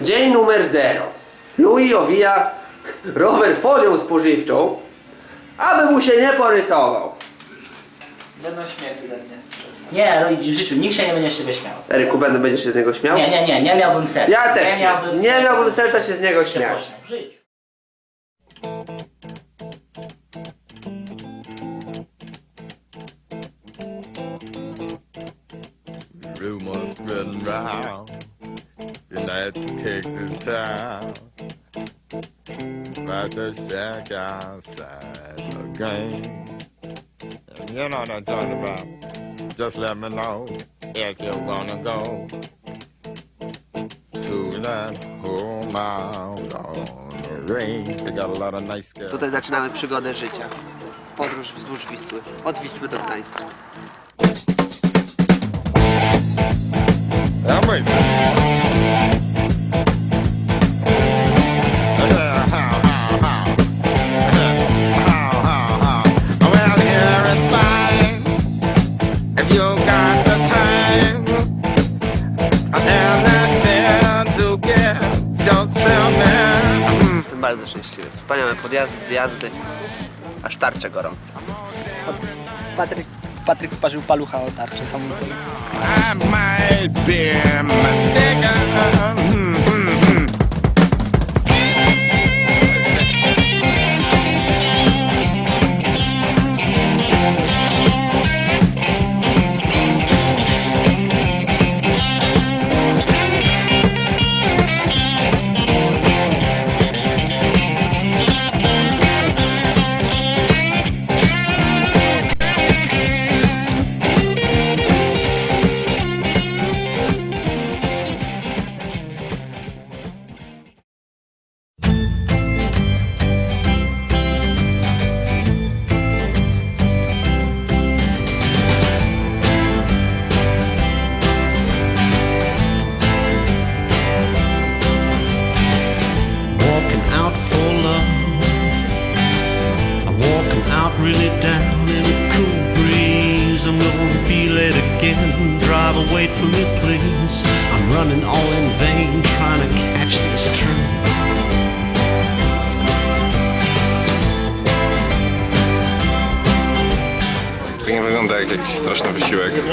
Dzień numer 0. Louis owija rower folią spożywczą, aby mu się nie porysował. Będą śmiechy ze mnie. Nie, Luigi, w życiu nikt się nie będzie z ciebie śmiał. Eryku, będę będziesz się z niego śmiał? Nie, nie, nie, nie miałbym serca. Ja też nie nie. miałbym Nie serca. miałbym serca się z niego śmiać. w życiu. Rumors spreading round United Texas town About to shack outside the game And you know what I'm talking about Just let me know if you wanna go To that home out on the range They got a lot of nice girls Tutaj zaczynamy przygodę życia. Podróż wzdłuż Wisły. Od Wisły do Gdańska. I'm racing. Well, here it's fine if you got the time and the time to get yourself in. Jestem bardzo szczęśliwy. Wspaniałe podjazdy, zjazdy, aż tarcze gorące. Patryk, Patryk sparzył palucha o tarczy hamulcowej. I might be.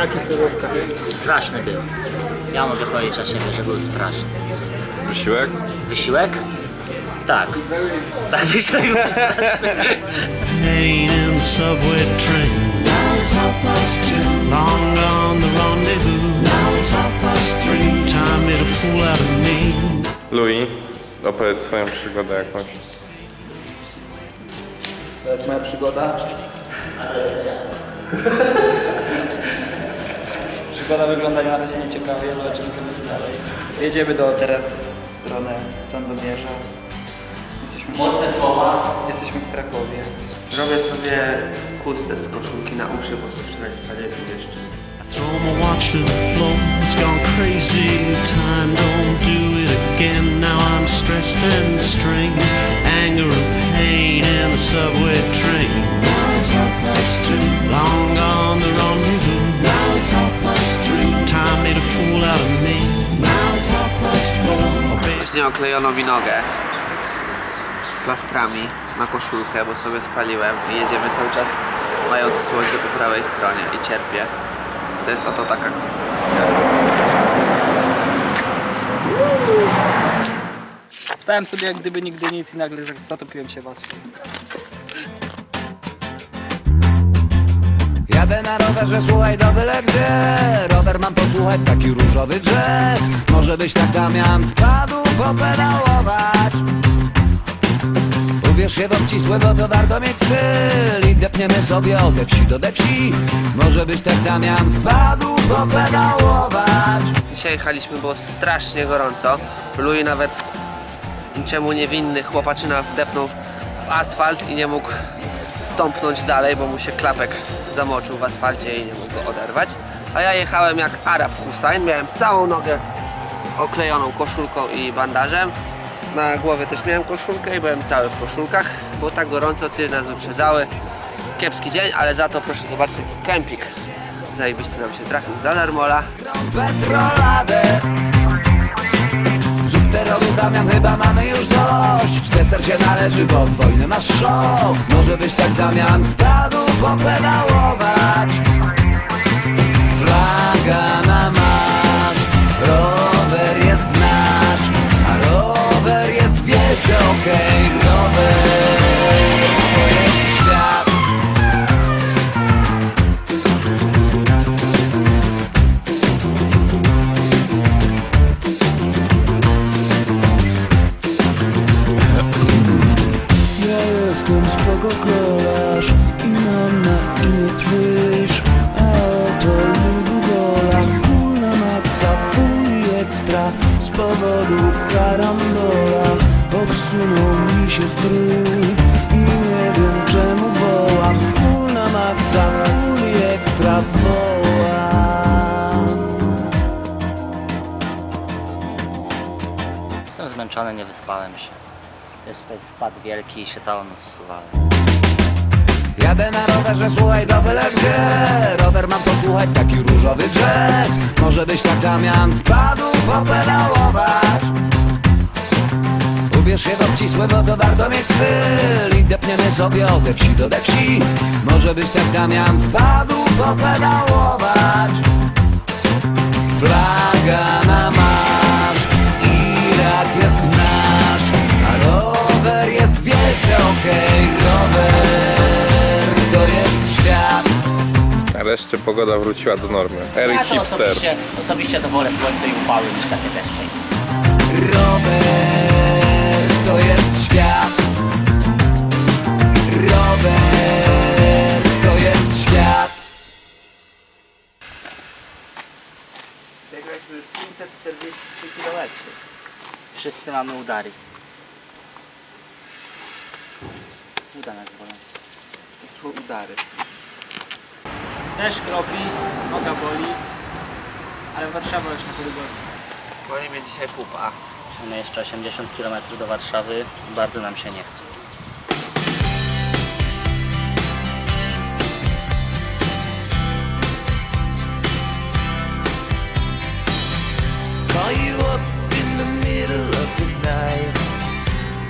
Jaki surówka. Straszny był. Ja mogę powiedzieć o siebie, że był straszny. Wysiłek? Wysiłek? Tak. Tak, wysiłek był straszny. Pain subway train. Now it's half past two. Long gone the rendezvous. Now it's half past three. Time made a fool out of me. Louis, opowiedz swoją przygodę jakąś. To jest moja przygoda. Przygoda wygląda na razie nieciekawie, zobaczymy co będzie dalej. Jedziemy do teraz w stronę Sandomierza. Jesteśmy, Mocne słowa. jesteśmy w Krakowie. Robię sobie chustę z koszulki na uszy, bo sobie wczoraj spaliłem jeszcze. I throw my watch to the floor, it's gone crazy. Time don't do it again. Now I'm stressed and strained. Anger and pain in the subway train. Now it's half past two. Long gone the rendezvous. Właśnie oklejono mi nogę plastrami na koszulkę, bo sobie spaliłem i jedziemy cały czas mając słońce po prawej stronie i cierpię. I to jest oto taka konstrukcja. Stałem sobie jak gdyby nigdy nic i nagle zatopiłem się w asfalt. Jadę na rowerze, słuchaj do byle gdzie. Rower mam posłuchać, taki różowy jazz Może byś tak Damian wpadł popedałować. Ubierz się w obcisłe, bo to warto mieć styl. I depniemy sobie ode wsi do de wsi. Może byś tak Damian wpadł popedałować. Dzisiaj jechaliśmy, było strasznie gorąco. Louis nawet niczemu niewinny chłopaczyna wdepnął w asfalt i nie mógł stąpnąć dalej, bo mu się klapek zamoczył w asfalcie i nie mógł go oderwać. A ja jechałem jak Arab Hussein, miałem całą nogę oklejoną koszulką i bandażem. Na głowie też miałem koszulkę i byłem cały w koszulkach. Było tak gorąco, tyry nas wyprzedzały. Kiepski dzień, ale za to proszę zobaczyć kempik. Zajebisty nam się trafił za darmola. Petroladę Zrób te rowery Damian, chyba mamy już dość. Deser się należy, bo wojny masz show Może być tak Damian, wpadł popedałować. Flaga na maszt, rower jest nasz A rower jest wielce okej. Rower Jestem zmęczony, nie wyspałem się. Jest tutaj spad wielki i się całą noc zsuwałem. Jadę na rowerze, słuchaj do byle gdzie. Rower mam posłuchać, taki różowy jazz Może byś tak Damian wpadł popedałować? Ubierz się w obcisłe, bo to warto mieć styl. I depniemy sobie ode wsi do de wsi. Może byś tak Damian wpadł popedałować? Flaga na maszt, Nareszcie pogoda wróciła do normy. Eric Ja to Hipster. osobiście, osobiście to wolę słońce i upały niż takie deszcze. Rower to jest świat Rower to jest świat Biegaliśmy już 543 km. Wszyscy mamy udary. Uda nas bolą. To są udary. Deszcz kropi, noga boli, ale Warszawa już na horyzoncie. Boli mnie dzisiaj pupa. Mamy jeszcze 80 km do Warszawy. Bardzo nam się nie chce. Call you up in the middle of the night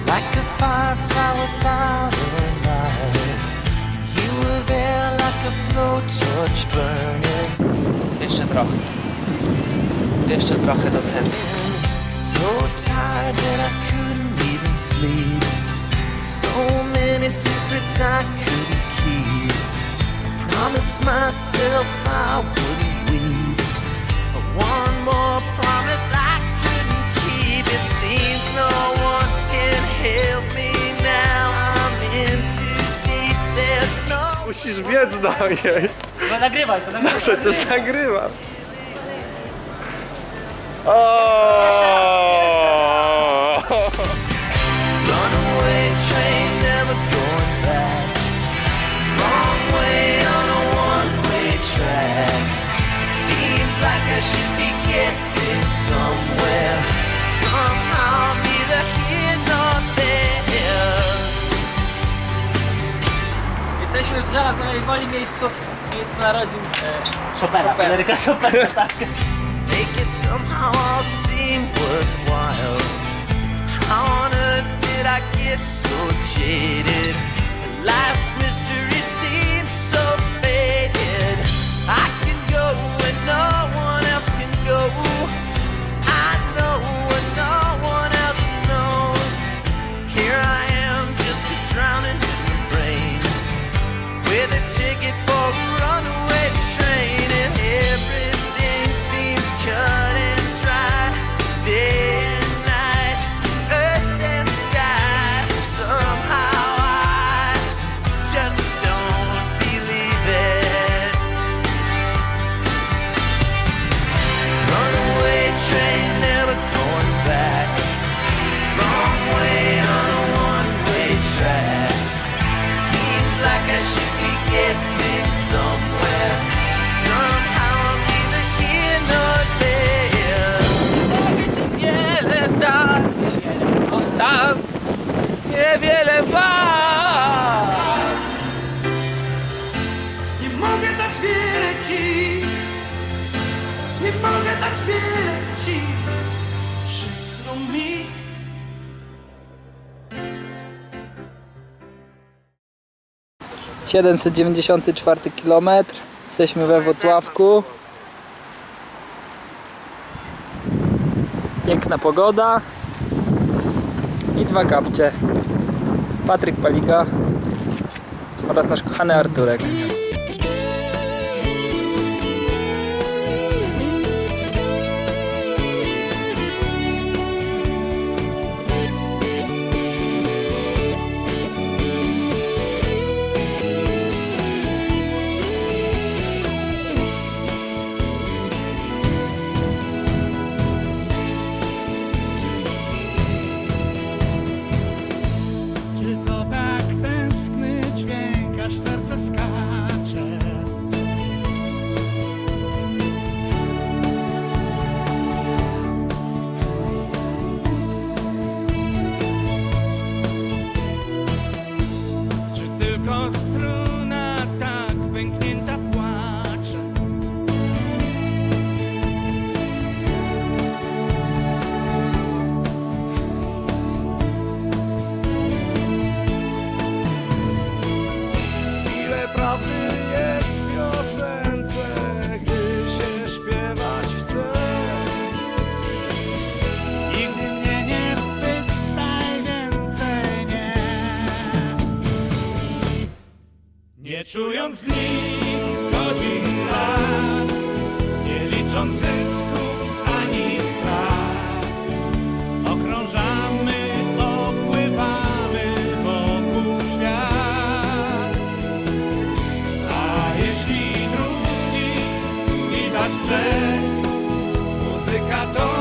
Like a firefly without blowtorch burning Jeszcze trochę. Jeszcze trochę do centrum. So tired that I couldn't even sleep. So many secrets I couldn't keep. Promised myself I wouldn't weep. But one more promise I couldn't keep. It seems no one can help me Musisz biec do niej. No nagrywaj, to nagrywaj. Przecież nagrywam. O! Żelaznej woli miejscu, miejscu narodzin e, Chopina, Fryderyka Chopina, tak. Make it somehow all seem worthwhile. How on earth did I get so jaded? Life's mystery tak przykro mi. Siedemset dziewięćdziesiąty czwarty kilometr. Jesteśmy we Wrocławku. Piękna pogoda i dwa kapcie. Patryk Palika oraz nasz kochany Arturek. Czując dni, godzin, lat, nie licząc zysków ani strat, okrążamy, opływamy wokół świat. A jeśli drugi widać brzeg, Muzyka to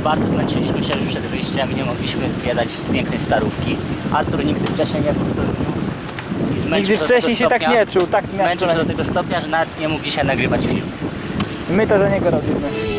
bardzo zmęczyliśmy się już przed wyjściem i nie mogliśmy zwiedzać pięknej starówki. Artur nigdy wcześniej nie był w Toruniu. I zmęczył Nigdy się do wcześniej tego się tak stopnia- nie czuł, tak Zmęczył się do tego stopnia, że nawet nie mógł dzisiaj nagrywać filmu. My to za niego robimy.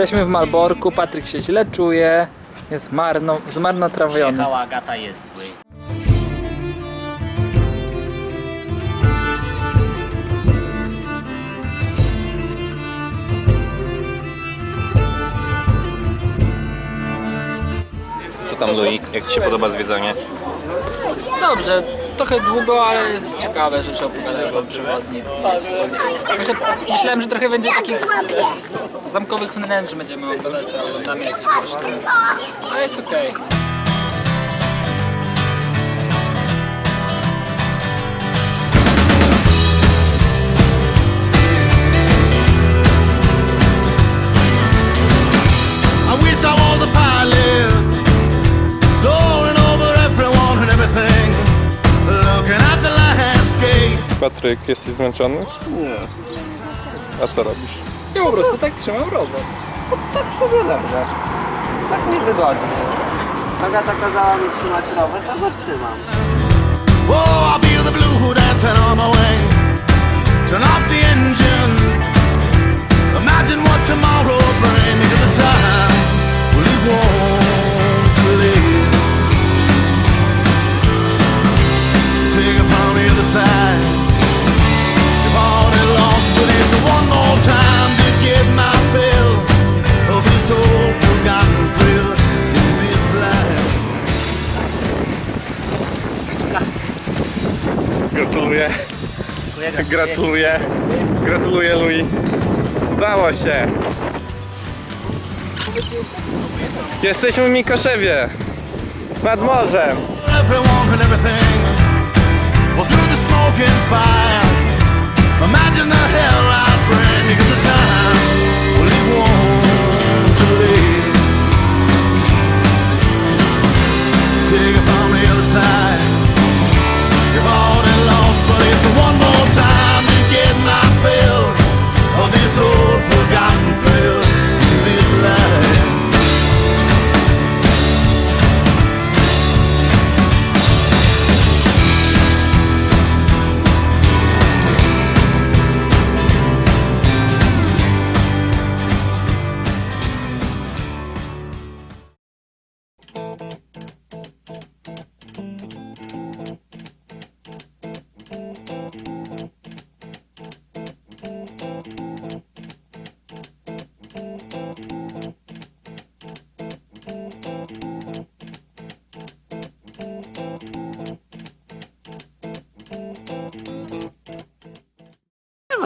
Jesteśmy w Malborku, Patryk się źle czuje. Jest marno, zmarnotrawiony. Przyjechała Agata jest zły. Co tam Louis? Jak Ci się podoba zwiedzanie? Dobrze, trochę długo, ale jest ciekawe rzeczy opowiadają przewodnik. Trochę, myślałem, że trochę będzie takich zamkowych wnętrz będziemy oglądać, a oglądamy jakieś. Ale jest okej. I Patryk, jesteś zmęczony? Nie. A co robisz? Ja po prostu tak trzymam rower. Tak sobie leżę. Tak mi wygodnie. Agata kazała mi trzymać rower, to go trzymam. Oh, I feel the blue dancing on my wings. Turn off the engine. Imagine what tomorrow brings to the time want to live. Take the other side. Gratuluję. Gratuluję. Gratuluję Louis. Udało się. Jesteśmy w Mikoszewie. Nad morzem. hell I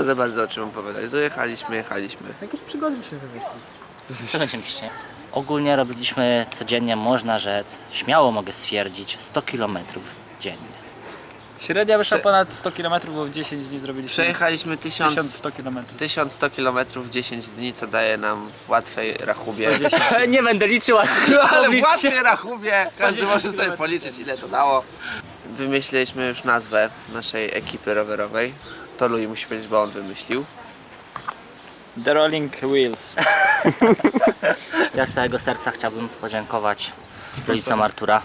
za bardzo o czym opowiadać. Dojechaliśmy, jechaliśmy. Jakieś przygody się wymyślić. Mieści? Ogólnie robiliśmy codziennie, można rzec, śmiało mogę stwierdzić, 100 km dziennie. Średnia wyszła Prze- ponad 100 km, bo w 10 dni zrobiliśmy Przejechaliśmy 1000, 1100 km. 1100 km w 10 dni, co daje nam w łatwej rachubie. Nie będę liczyła. No, ale w łatwej rachubie każdy 110 może sobie kilometrów. policzyć ile to dało. Wymyśliliśmy już nazwę naszej ekipy rowerowej. To Louis musi powiedzieć, bo on wymyślił. The Rolling Wheels. Ja z całego serca chciałbym podziękować rodzicom Artura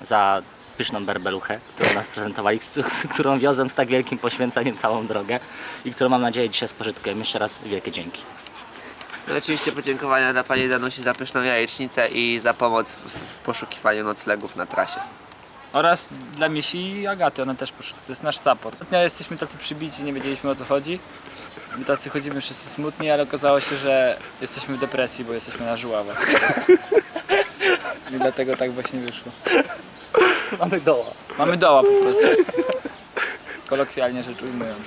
za pyszną berbeluchę, którą nas prezentowali, z, z którą wiozłem z tak wielkim poświęceniem całą drogę i którą mam nadzieję dzisiaj spożytkujemy. Jeszcze raz wielkie dzięki. No, oczywiście podziękowania dla pani Danusi za pyszną jajecznicę i za pomoc w, w poszukiwaniu noclegów na trasie. Oraz dla Misi i Agaty, ona też poszła. To jest nasz support. Ostatnio jesteśmy tacy przybici, nie wiedzieliśmy o co chodzi. My tacy chodzimy wszyscy smutni, ale okazało się, że jesteśmy w depresji, bo jesteśmy na żuławach. teraz. I dlatego tak właśnie wyszło. Mamy doła. Mamy doła po prostu. Kolokwialnie rzecz ujmując.